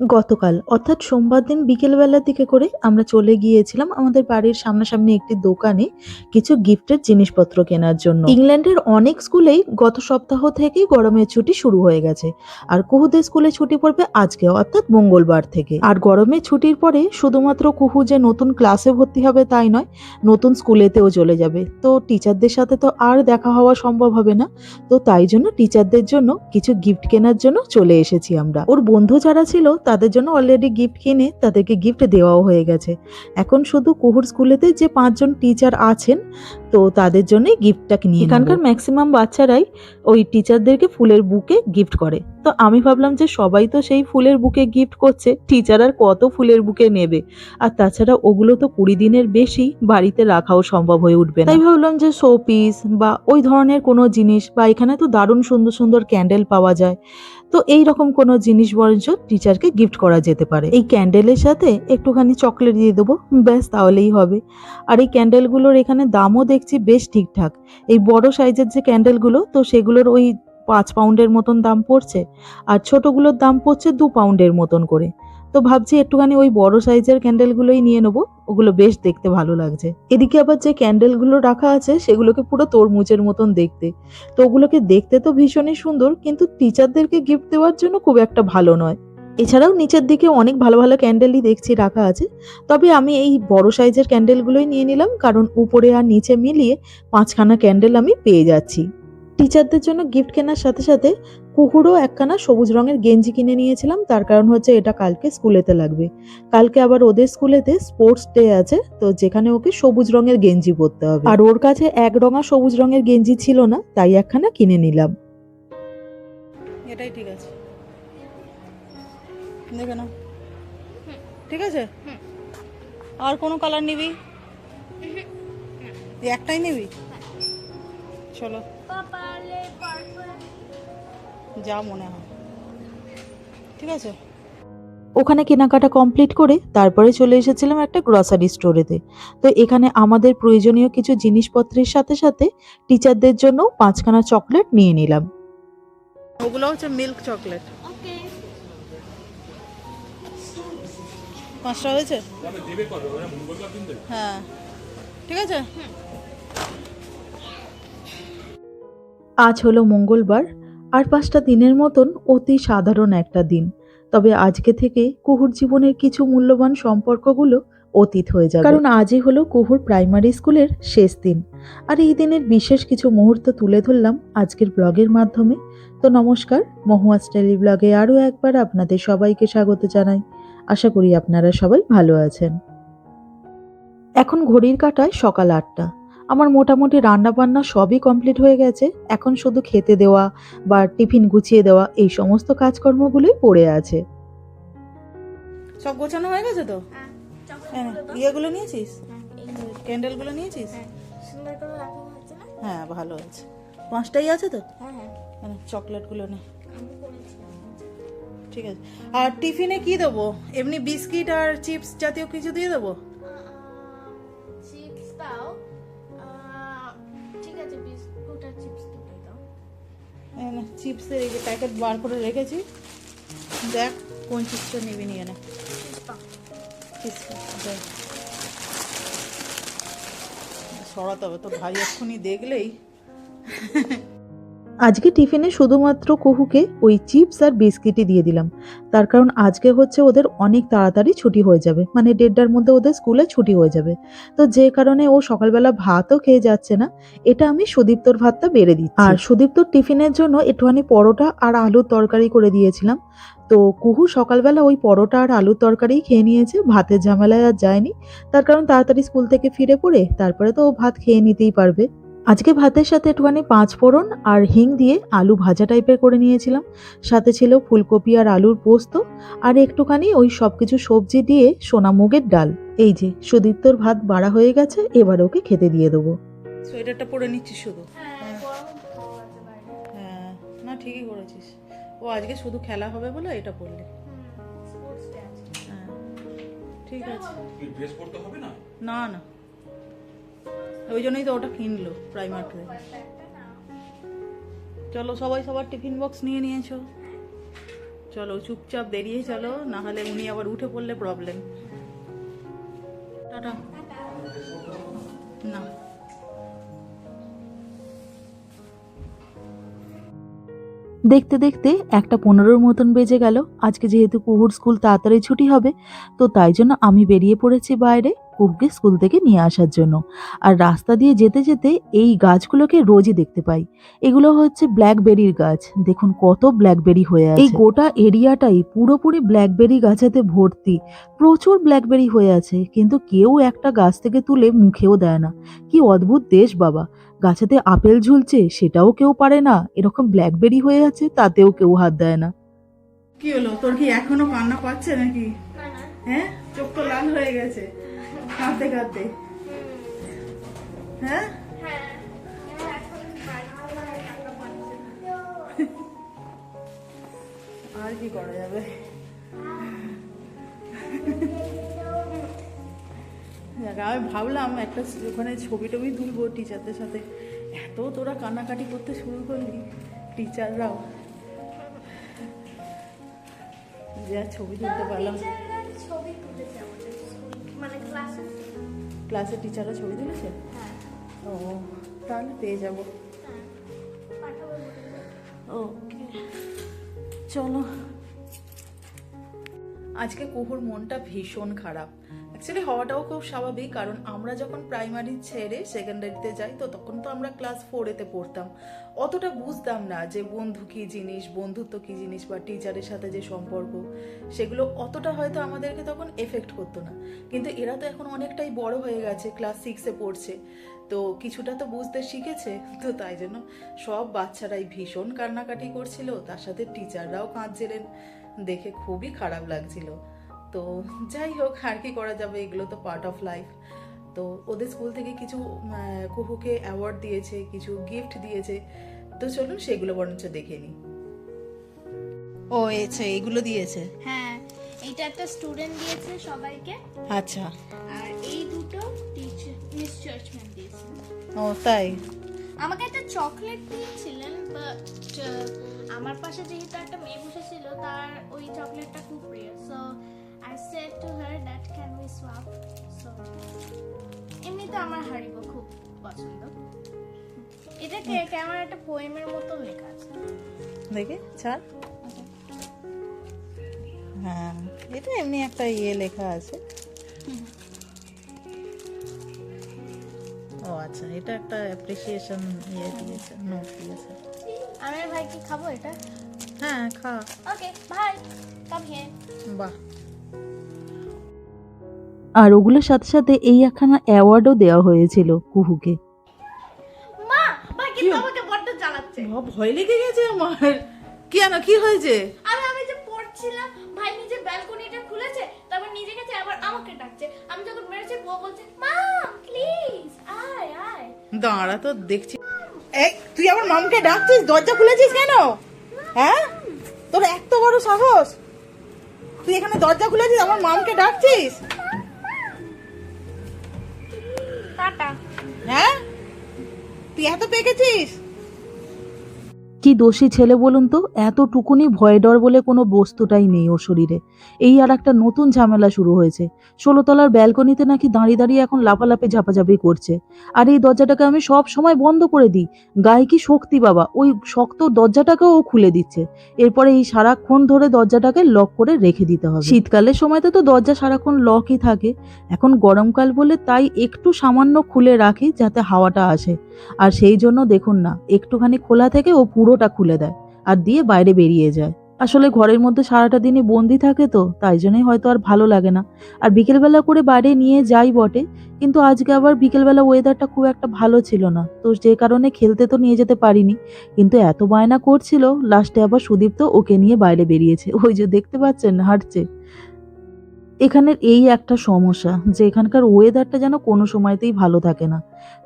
গতকাল, অর্থাৎ সোমবার দিন বিকেলবেলার দিকে করে আমরা চলে গিয়েছিলাম আমাদের বাড়ির সামনাসামনি একটি দোকানে কিছু গিফটের জিনিসপত্র কেনার জন্য। ইংল্যান্ডের অনেক স্কুলেই গত সপ্তাহ থেকেই গরমের ছুটি শুরু হয়ে গেছে। আর কুহুদের স্কুলে ছুটি পড়বে আজকে অর্থাৎ মঙ্গলবার থেকে। আর গরমের ছুটির পরে শুধুমাত্র কুহু যে নতুন ক্লাসে ভর্তি হবে তাই নয়, নতুন স্কুলেতেও চলে যাবে। তো টিচারদের সাথে তো আর দেখা হওয়া সম্ভব হবে না। তো তাই জন্য টিচারদের জন্য কিছু গিফট কেনার জন্য চলে এসেছি আমরা। ওর বন্ধু যারা ছিল তাদের জন্য অলরেডি গিফট কিনে তাদেরকে গিফট দেওয়াও হয়ে গেছে। এখন শুধু কুহুর স্কুলেতে যে পাঁচজন টিচার আছেন তো তাদের জন্যই গিফটটা নিয়ে এখানকার ম্যাক্সিমাম বাচ্চারাই ওই টিচারদেরকে ফুলের বুকে গিফট করে। তো আমি ভাবলাম যে সবাই তো সেই ফুলের বুকে গিফট করছে টিচার আর কত ফুলের বুকে নেবে? আর তাছাড়া ওগুলো তো কুড়ি দিনের বেশি বাড়িতে রাখাও সম্ভব হয়ে উঠবে তাই ভাবলাম যে শো পিস বা ওই ধরনের কোনো জিনিস বা এখানে তো দারুণ সুন্দর সুন্দর ক্যান্ডেল পাওয়া যায়। তো এই রকম কোনো জিনিস বরঞ্চ টিচারকে গিফট করা যেতে পারে। এই ক্যান্ডেলের সাথে একটুখানি চকলেট দিয়ে দেবো, ব্যাস তাহলেই হবে। আর এই ক্যান্ডেলগুলোর এখানে দামও দেখছি বেশ ঠিকঠাক। এই বড় সাইজের যে ক্যান্ডেলগুলো তো সেগুলোর ওই পাঁচ পাউন্ডের মতন দাম পড়ছে। আর ছোটগুলোর দাম পড়ছে দু পাউন্ডের মতন করে। তো ভাবছি একটুখানি ওই বড় সাইজের ক্যান্ডেলগুলোই নিয়ে নেব। ওগুলো বেশ দেখতে ভালো লাগছে। এদিকে আবার যে ক্যান্ডেলগুলো রাখা আছে, সেগুলোকে পুরো তরমুজের মতন দেখতে। তো ওগুলোকে দেখতে তো ভীষণই সুন্দর, কিন্তু টিচারদেরকে গিফট দেওয়ার জন্য খুব একটা ভালো নয়। এছাড়াও নিচের দিকে অনেক ভালো ভালো ক্যান্ডেলই দেখছি রাখা আছে। তবে আমি এই বড় সাইজের ক্যান্ডেলগুলোই নিয়ে নিলাম, কারণ উপরে আর নিচে মিলিয়ে পাঁচখানা ক্যান্ডেল আমি পেয়ে যাচ্ছি। টিচারদের জন্য গিফট কেনার সাথে সাথে কুকুরও একখানা সবুজ রঙের গেঞ্জি কিনে নিয়েছিলাম। তার কারণ হচ্ছে এটা কালকে স্কুলেতে লাগবে। কালকে আবার ওদের স্কুলেতে স্পোর্টস ডে আছে তো যেখানে ওকে সবুজ রঙের গেঞ্জি পরতে হবে। আর ওর কাছে এক রঙা সবুজ রঙের গেঞ্জি ছিল না তাই একখানা কিনে নিলাম। এটাই ঠিক আছে। দেখে নাও। ঠিক আছে? আর কোনো কালার নিবি? একটাই নিবি? চলো। যা মনে হয়। ঠিক আছে? ওখানে কেনাকাটা কমপ্লিট করে তারপরে চলে এসেছিলাম একটা গ্রসারি স্টোরেতে তো এখানে আমাদের প্রয়োজনীয় কিছু জিনিসপত্রের সাথে সাথে টিচারদের জন্য পাঁচখানা চকলেট নিয়ে নিলাম। ওগুলো হচ্ছে মিল্ক চকলেট পাঁচটা হয়েছে? হ্যাঁ। ঠিক আছে? আজ হলো মঙ্গলবার আর পাঁচটা দিনের মতন অতি সাধারণ একটা দিন। তবে আজকে থেকে কুহুর জীবনের কিছু মূল্যবান সম্পর্কগুলো অতীত হয়ে যাবে। কারণ আজই হলো কুহুর প্রাইমারি স্কুলের শেষ দিন। আর এই দিনের বিশেষ কিছু মুহূর্ত তুলে ধরলাম আজকের ব্লগের মাধ্যমে। তো নমস্কার, মহুয়া স্টাইলি ব্লগে আরও একবার আপনাদের সবাইকে স্বাগত জানাই। আশা করি আপনারা সবাই ভালো আছেন। এখন ঘড়ির কাটায় সকাল আটটা। আমার মোটামুটি রান্না বান্না সবই কমপ্লিট হয়ে গেছে। এখন শুধু খেতে দেওয়া বা টিফিন গুছিয়ে দেওয়া এই সমস্ত কাজকর্মগুলোই পড়ে আছে। সব গোছানো হয়ে গেছে তো? হ্যাঁ, ইয়েগুলো নিয়েছিস? ক্যান্ডেলগুলো নিয়েছিস? সুন্দর করে রাখা হচ্ছে না? হ্যাঁ ভালো আছে পাঁচটাই আছে তো? হ্যাঁ হ্যাঁ। হ্যাঁ, চকলেটগুলো নে। ঠিক আছে। আর টিফিনে কি দেবো? এমনি বিস্কিট আর চিপস জাতীয় কিছু দিয়ে দেবো? চিপসের এই যে প্যাকেট বার করে রেখেছি। দেখ কোন চিপসটা নিবি নিয়ে না। সরাতে হবে তো ভাই, এক্ষুনি দেখলেই। আজকে টিফিনে শুধুমাত্র কহুকে ওই চিপস আর বিস্কিটই দিয়ে দিলাম। তার কারণ আজকে হচ্ছে ওদের অনেক তাড়াতাড়ি ছুটি হয়ে যাবে। মানে দেড়টার মধ্যে ওদের স্কুলে ছুটি হয়ে যাবে। তো যে কারণে ও সকালবেলা ভাতও খেয়ে যাচ্ছে না, এটা আমি সুদীপ্তর ভাতটা বেড়ে দিচ্ছি। আর সুদীপ্তর টিফিনের জন্য একটুখানি পরোটা আর আলুর তরকারি করে দিয়েছিলাম। তো কুহু সকালবেলা ওই পরোটা আর আলুর তরকারি খেয়ে নিয়েছে, ভাতের ঝামেলায় আর যায়নি। তার কারণ তাড়াতাড়ি স্কুল থেকে ফিরে পড়ে, তারপরে তো ও ভাত খেয়ে নিতেই পারবে। আজকে ভাতের সাথে একটুখানি পাঁচ ফোড়ন আর হিং দিয়ে আলু ভাজা টাইপের করে নিয়েছিলাম। সাথে ছিল ফুলকপি আর আলুর পোস্ত আর একটুখানি ওই সব কিছু সবজি দিয়ে সোনা মুগের ডাল। এই যে সুদীপ্তর ভাত বাড়া হয়ে গেছে এবার ওকে খেতে দিয়ে দেবো। সোয়েটারটা পরে নিচ্ছি শুধু। হ্যাঁ বাইরে। হ্যাঁ না ঠিকই করেছিস। ও আজকে শুধু খেলা হবে বলে এটা পড়লে হ্যাঁ ঠিক আছে। ড্রেস পরতে হবে না? না না। ওই জন্যই তো ওটা কিনলো প্রাইমার্টে চলো সবাই সবার টিফিন বক্স নিয়ে নিয়েছো। চলো চুপচাপ বেরিয়ে চলো না হলে উনি আবার উঠে পড়লে প্রবলেম টাটা। না। দেখতে দেখতে একটা পনেরোর মতন বেজে গেল। আজকে যেহেতু কুহুর স্কুল তাড়াতাড়ি ছুটি হবে, তো তাই জন্য আমি বেরিয়ে পড়েছি বাইরে। কুহুকে স্কুল থেকে নিয়ে আসার জন্য। আর রাস্তা দিয়ে যেতে যেতে এই গাছগুলোকে রোজই দেখতে পাই। এগুলো হচ্ছে ব্ল্যাকবেরির গাছ। দেখুন কত ব্ল্যাকবেরি হয়ে আছে। এই গোটা এরিয়াটাই পুরোপুরি ব্ল্যাকবেরি গাছেতে ভর্তি। প্রচুর ব্ল্যাকবেরি হয়ে আছে কিন্তু কেউ একটা গাছ থেকে তুলে মুখেও দেয় না। কি অদ্ভুত দেশ বাবা! গাছেতে আপেল ঝুলছে সেটাও কেউ পারে না। এরকম ব্ল্যাকবেরি হয়ে আছে তাতেও কেউ হাত দেয় না। কি হলো? তোর কি এখনও কান্না পাচ্ছে নাকি? না না হ্যাঁ? চোখ তো লাল হয়ে গেছে। কাঁদতে কাঁদতে হ্যাঁ? আর কি করা যাবে? আমি ভাবলাম একটা ওখানে ছবি টবি তুলবো টিচারদের সাথে। এত তোরা কান্নাকাটি করতে শুরু করলি টিচাররাও যা ছবি তুলতে পারলাম। ছবি তুলেছে মানে ক্লাসে ক্লাসের টিচাররা ছবি তুলেছে? হ্যাঁ। ও তাহলে পেয়ে যাব। হ্যাঁ। ওকে চলো। আজকে কুহুর মনটা ভীষণ খারাপ। অ্যাকচুয়ালি হওয়াটাও খুব স্বাভাবিক, কারণ আমরা যখন প্রাইমারি ছেড়ে সেকেন্ডারিতে যাই, তো তখন তো আমরা ক্লাস ফোরেতে পড়তাম। অতটা বুঝতাম না যে বন্ধু কি জিনিস, বন্ধুত্ব কি জিনিস বা টিচারের সাথে যে সম্পর্ক, সেগুলো অতটা হয়তো আমাদেরকে তখন এফেক্ট করতো না। কিন্তু এরা তো এখন অনেকটাই বড় হয়ে গেছে ক্লাস সিক্সে পড়ছে। তো কিছুটা তো বুঝতে শিখেছে, তো তাই জন্য সব বাচ্চারাই ভীষণ কান্নাকাটি করছিল, তার সাথে টিচাররাও কাঁদছিলেন। দেখে খুবই খারাপ লাগছিল। তো যাই হোক আর কি করা যাবে এগুলো তো পার্ট অফ লাইফ তো ওদের স্কুল থেকে কিছু কুহুকে অ্যাওয়ার্ড দিয়েছে কিছু গিফট দিয়েছে। তো চলুন সেগুলো বরঞ্চ দেখে নিই। ও আচ্ছা এগুলো দিয়েছে? হ্যাঁ এইটা একটা স্টুডেন্ট দিয়েছে সবাইকে। আচ্ছা। আর এই দুটো টিচার মিস চার্চম্যান দিয়েছে। ও তাই? আমাকে একটা চকলেট দিয়েছিলেন বাট আমার পাশে যেহেতু একটা মেয়ে বসেছিল তার ওই চকলেটটা খুব প্রিয় that can we swap so এমনিতে আমার হারিবো খুব পছন্দ। এটা কে- কেমন একটা পোয়েমের মতো লেখা আছে। দেখে ছাড়। হ্যাঁ এটা এমনি একটা ইয়ে লেখা আছে। ও আচ্ছা এটা একটা অ্যাপ্রিসিয়েশন ইয়ে দিয়েছে নোট দিয়েছে। আমি ভাই কি খাব এটা? হ্যাঁ খা। ওকে ভাই কাম হিয়ার বাহ। আর ওগুলোর সাথে সাথে এই একখানা অ্যাওয়ার্ডও দেওয়া হয়েছিল কুহুকে। মা ভয় লেগে গেছে আমার। কেন কি হয়েছে? আমি আমি যে পড়ছিলাম ভাই নিজে ব্যালকনিটা খুলেছে তারপর নিজে গেছে আবার আমাকে ডাকছে। আমি যখন মেরেছি ও বলছে মাম প্লিজ আয় আয়। দাঁড়া তো দেখছি। এই তুই আমার মামকে ডাকছিস? দরজা খুলেছিস কেন? হ্যাঁ? তোর এত বড় সাহস। তুই এখানে দরজা খুলেছিস আমার মামকে ডাকছিস? টাটা। হ্যাঁ? তুই এত পেকেছিস? কি দোষী ছেলে বলুন তো? এতটুকুনি ভয় ডর বলে কোনো বস্তুটাই নেই ওর শরীরে। এই আর একটা নতুন ঝামেলা শুরু হয়েছে। ষোলোতলার ব্যালকনিতে নাকি দাঁড়িয়ে দাঁড়িয়ে এখন লাফালাফি ঝাপাঝাপি করছে। আর এই দরজাটাকে আমি সব সময় বন্ধ করে দিই। গায়ে কি শক্তি বাবা? ওই শক্ত দরজাটাকেও ও খুলে দিচ্ছে। এরপরে এই সারাক্ষণ ধরে দরজাটাকে লক করে রেখে দিতে হবে। শীতকালের সময়তে তো দরজা সারাক্ষণ লকই থাকে। এখন গরমকাল বলে তাই একটু সামান্য খুলে রাখি যাতে হাওয়াটা আসে। আর সেই জন্য দেখুন না, একটুখানি খোলা থেকে ও পুরোটা খুলে দেয় আর দিয়ে বাইরে বেরিয়ে যায়। আসলে ঘরের মধ্যে সারাটা দিনই বন্দি থাকে তো, তাই জন্যই হয়তো আর ভালো লাগে না। আর বিকেলবেলা করে বাইরে নিয়ে যাই বটে, কিন্তু আজকে আবার বিকেলবেলা ওয়েদারটা খুব একটা ভালো ছিল না। তো যে কারণে খেলতে তো নিয়ে যেতে পারিনি, কিন্তু এত বায়না করছিল লাস্টে আবার সুদীপ্ত ওকে নিয়ে বাইরে বেরিয়েছে। ওই যে দেখতে পাচ্ছেন, হাঁটছে। এখানের এই একটা সমস্যা যে এখানকার ওয়েদারটা যেন কোনো সময়তেই ভালো থাকে না।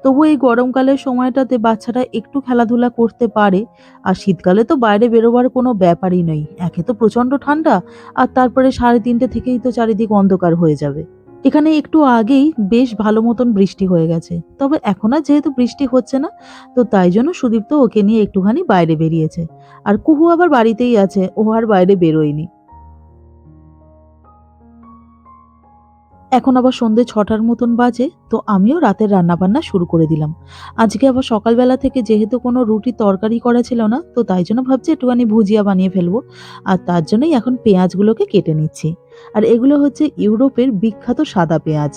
তবু এই গরমকালের সময়টাতে বাচ্চারা একটু খেলাধুলা করতে পারে, আর শীতকালে তো বাইরে বেরোবার কোনো ব্যাপারই নেই। একে তো প্রচণ্ড ঠান্ডা, আর তারপরে সাড়ে তিনটে থেকেই তো চারিদিক অন্ধকার হয়ে যাবে। এখানে একটু আগেই বেশ ভালো মতন বৃষ্টি হয়ে গেছে। তবে এখন আর যেহেতু বৃষ্টি হচ্ছে না, তো তাই জন্য সুদীপ্ত ওকে নিয়ে একটুখানি বাইরে বেরিয়েছে। আর কুহু আবার বাড়িতেই আছে, ও আর বাইরে বেরোয়নি। এখন আবার সন্ধে ছটার মতন বাজে, তো আমিও রাতের রান্নাবান্না শুরু করে দিলাম। আজকে আবার সকালবেলা থেকে যেহেতু কোনো রুটি তরকারি করা ছিল না, তো তাই জন্য ভাবছি একটুখানি ভুজিয়া বানিয়ে ফেলব। আর তার জন্যই এখন পেঁয়াজগুলোকে কেটে নিচ্ছি। আর এগুলো হচ্ছে ইউরোপের বিখ্যাত সাদা পেঁয়াজ।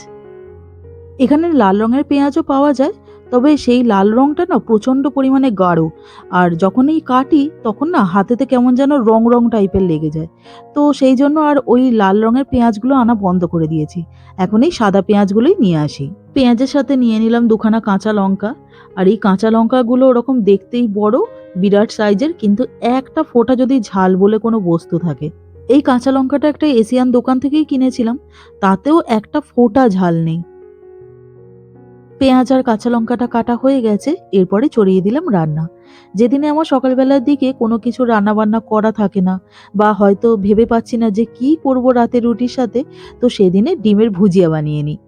এখানে লাল রঙের পেঁয়াজও পাওয়া যায় তবে সেই লাল রঙটা না প্রচণ্ড পরিমাণে গাঢ়। আর যখন এই কাটি তখন না হাতেতে কেমন যেন রং রং টাইপের লেগে যায়। তো সেই জন্য আর ওই লাল রঙের পেঁয়াজগুলো আনা বন্ধ করে দিয়েছি। এখন এই সাদা পেঁয়াজগুলোই নিয়ে আসি। পেঁয়াজের সাথে নিয়ে নিলাম দুখানা কাঁচা লঙ্কা। আর এই কাঁচা লঙ্কাগুলো ওরকম দেখতেই বড়, বিরাট সাইজের, কিন্তু একটা ফোঁটা যদি ঝাল বলে কোনো বস্তু থাকে। এই কাঁচা লঙ্কাটা একটা এশিয়ান দোকান থেকেই কিনেছিলাম। তাতেও একটা ফোঁটা ঝাল নেই। পেঁয়াজ আর কাঁচা লঙ্কাটা কাটা হয়ে গেছে, এরপরে চড়িয়ে দিলাম রান্না। যেদিনে আমার সকালবেলার দিকে কোনো কিছু রান্না বান্না করা থাকে না, বা হয়তো ভেবে পাচ্ছি না যে কি করব রাতে রুটির সাথে, তো সেদিনে ডিমের ভুজিয়া বানিয়ে নিই।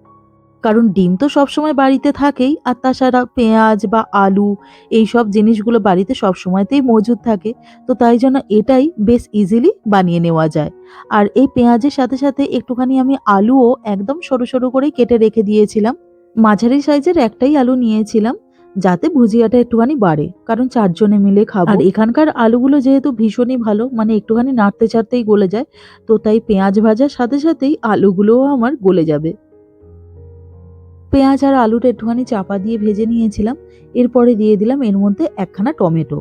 কারণ ডিম তো সবসময় বাড়িতে থাকেই, আর তাছাড়া পেঁয়াজ বা আলু এই সব জিনিসগুলো বাড়িতে সবসময়তেই মজুদ থাকে, তো তাই জন্য এটাই বেশ ইজিলি বানিয়ে নেওয়া যায়। আর এই পেঁয়াজের সাথে সাথে একটুখানি আমি আলুও একদম সরু সরু করে কেটে রেখে দিয়েছিলাম মাঝারি সাইজের একটাই আলু নিয়েছিলাম, যাতে ভুজিয়াটা একটুখানি বাড়ে, কারণ চারজনে মিলে খাব। আর এখানকার আলুগুলো যেহেতু ভীষণই ভালো মানে একটুখানি নাড়তে চাড়তেই গলে যায়, তো তাই পেঁয়াজ ভাজার সাথে সাথেই আলুগুলোও আমার গলে যাবে। পেঁয়াজ আর আলুটা একটুখানি চাপা দিয়ে ভেজে নিয়েছিলাম, এরপরে দিয়ে দিলাম এর মধ্যে একখানা টমেটো।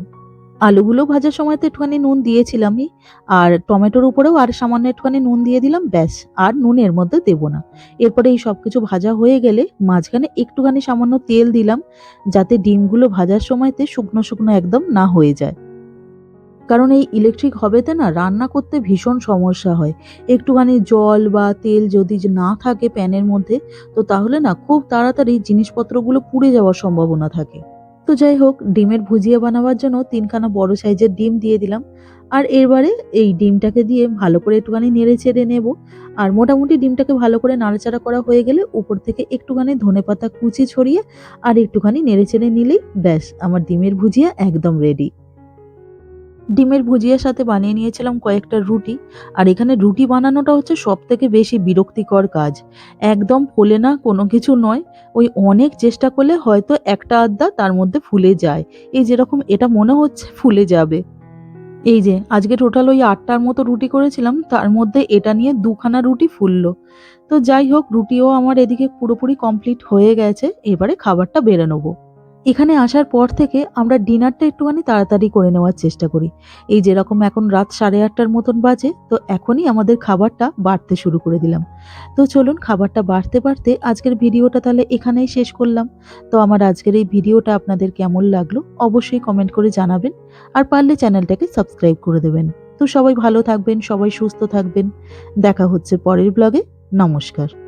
আলুগুলো ভাজার সময় তো একটুখানি নুন দিয়েছিলামই, আর টমেটোর উপরেও আর সামান্য একটুখানি নুন দিয়ে দিলাম, ব্যাস, আর নুনের মধ্যে দেবো না। এরপরে এই সব কিছু ভাজা হয়ে গেলে মাঝখানে একটুখানি সামান্য তেল দিলাম, যাতে ডিমগুলো ভাজার সময়তে শুকনো শুকনো একদম না হয়ে যায়। কারণ এই ইলেকট্রিক হবেতে না রান্না করতে ভীষণ সমস্যা হয়। একটুখানি জল বা তেল যদি না থাকে প্যানের মধ্যে, তো তাহলে না খুব তাড়াতাড়ি জিনিসপত্রগুলো পুড়ে যাওয়ার সম্ভাবনা থাকে। তো যাই হোক, ডিমের ভুজিয়া বানাবার জন্য তিনখানা বড় সাইজের ডিম দিয়ে দিলাম। আর এরবারে এই ডিমটাকে দিয়ে ভালো করে একটুখানি নেড়ে চেড়ে নেব। আর মোটামুটি ডিমটাকে ভালো করে নাড়াচাড়া করা হয়ে গেলে উপর থেকে একটুখানি ধনে পাতা কুচি ছড়িয়ে আর একটুখানি নেড়ে চেড়ে নিলেই ব্যাস, আমার ডিমের ভুজিয়া একদম রেডি ডিমের ভুজিয়ার সাথে বানিয়ে নিয়েছিলাম কয়েকটা রুটি। আর এখানে রুটি বানানোটা হচ্ছে সব থেকে বেশি বিরক্তিকর কাজ। একদম ফোলে না, কোনো কিছু নয়। ওই অনেক চেষ্টা করলে হয়তো একটা আধটা তার মধ্যে ফুলে যায়। এই যেরকম এটা মনে হচ্ছে ফুলে যাবে। এই যে, আজকে টোটাল ওই আটটার মতো রুটি করেছিলাম, তার মধ্যে এটা নিয়ে দুখানা রুটি ফুললো। তো যাই হোক, রুটিও আমার এদিকে পুরোপুরি কমপ্লিট হয়ে গেছে। এবারে খাবারটা বেড়ে নেব। এখানে আসার পর থেকে আমরা ডিনারটা একটুখানি তাড়াতাড়ি করে নেওয়ার চেষ্টা করি। এই যেরকম এখন রাত সাড়ে আটটার মতন বাজে, তো এখনই আমাদের খাবারটা বাড়তে শুরু করে দিলাম। তো চলুন খাবারটা বাড়তে বাড়তে আজকের ভিডিওটা তাহলে এখানেই শেষ করলাম। তো আমার আজকের এই ভিডিওটা আপনাদের কেমন লাগল অবশ্যই কমেন্ট করে জানাবেন, আর পারলে চ্যানেলটাকে সাবস্ক্রাইব করে দেবেন। তো সবাই ভালো থাকবেন, সবাই সুস্থ থাকবেন। দেখা হচ্ছে পরের ব্লগে। নমস্কার।